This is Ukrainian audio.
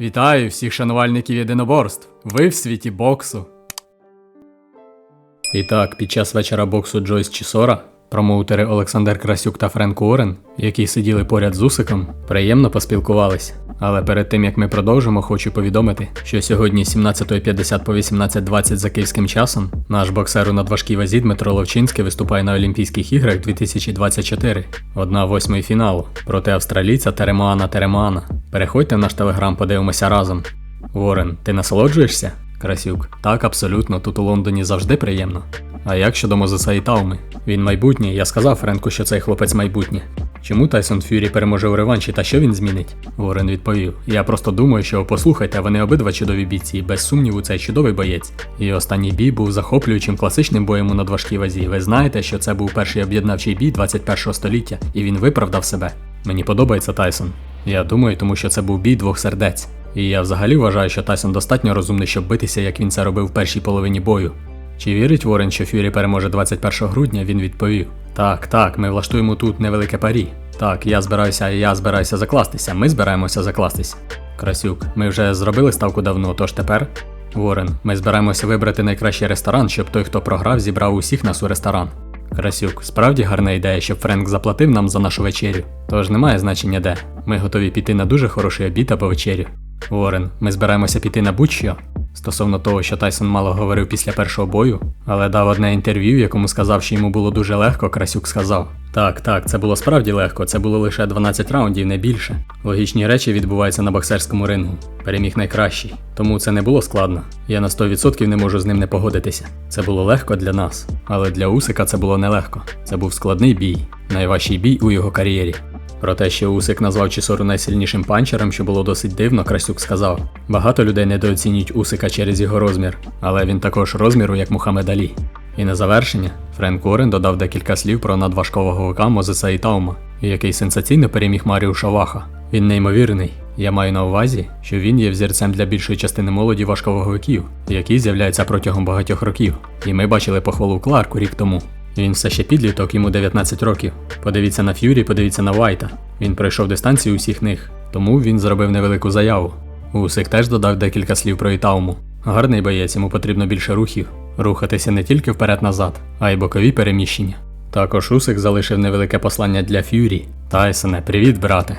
Вітаю всіх шанувальників єдиноборств. Ви в світі боксу. І так, під час вечора боксу Джойс Чісора, промоутери Олександр Красюк та Френк Уоррен, які сиділи поряд з Усиком, приємно поспілкувались. Але перед тим як ми продовжимо, хочу повідомити, що сьогодні 17.50 по 18.20 за київським часом наш боксер у надважкій вазі Дмитро Ловчинський виступає на Олімпійських іграх 2024. Одна восьмий фіналу проти австралійця Теремана Теремана. Переходьте в наш телеграм, подивимося разом. Ворен, ти насолоджуєшся? Красюк. Так, абсолютно, тут у Лондоні завжди приємно. А як щодо Мозеса Ітауми? Він майбутнє, я сказав Френку, що цей хлопець майбутнє. Чому Тайсон Фюрі переможе у реванші та що він змінить? Ворен відповів: Я просто думаю, що послухайте, вони обидва чудові бійці, і без сумніву, цей чудовий боєць. І останній бій був захоплюючим класичним боєм у надважкій вазі. Ви знаєте, що це був перший об'єднавчий бій 21 століття, і він виправдав себе. Мені подобається Тайсон. Я думаю, тому що це був бій двох сердець. І я взагалі вважаю, що Тайсон достатньо розумний, щоб битися, як він це робив в першій половині бою. Чи вірить Ворен, що Фюрі переможе 21 грудня? Він відповів: Так, так, ми влаштуємо тут невелике парі. Так, я збираюся, я збираюся закластися. Ми збираємося закластись. Красюк, ми вже зробили ставку давно, тож тепер. Ворен, ми збираємося вибрати найкращий ресторан, щоб той, хто програв, зібрав усіх нас у ресторан. Красюк, справді гарна ідея, щоб Френк заплатив нам за нашу вечерю. Тож немає значення де. Ми готові піти на дуже хороший обід або вечерю. Ворен, ми збираємося піти на будь-що. Стосовно того, що Тайсон мало говорив після першого бою, але дав одне інтерв'ю, якому сказав, що йому було дуже легко, Красюк сказав. Так, так, це було справді легко, це було лише 12 раундів, не більше. Логічні речі відбуваються на боксерському рингу. Переміг найкращий. Тому це не було складно. Я на 100% не можу з ним не погодитися. Це було легко для нас, але для Усика це було нелегко. Це був складний бій, найважчий бій у його кар'єрі. Про те, що Усик назвав Чісору найсильнішим панчером, що було досить дивно, Красюк сказав. Багато людей недооцінюють Усика через його розмір, але він також розміру, як Мухаммед Алі. І на завершення Френк Уоррен додав декілька слів про надважкого вика Мозеса Ітаума, який сенсаційно переміг Маріуша Ваха. Він неймовірний. Я маю на увазі, що він є взірцем для більшої частини молоді важковаговиків, які з'являються протягом багатьох років. І ми бачили похвалу Кларку рік тому. Він все ще підліток, йому 19 років. Подивіться на Ф'юрі, подивіться на Вайта. Він пройшов дистанцію усіх них, тому він зробив невелику заяву. Усик теж додав декілька слів про Ітауму. Гарний боєць, йому потрібно більше рухів. Рухатися не тільки вперед-назад, а й бокові переміщення. Також Усик залишив невелике послання для Ф'юрі. Тайсоне, привіт, брате.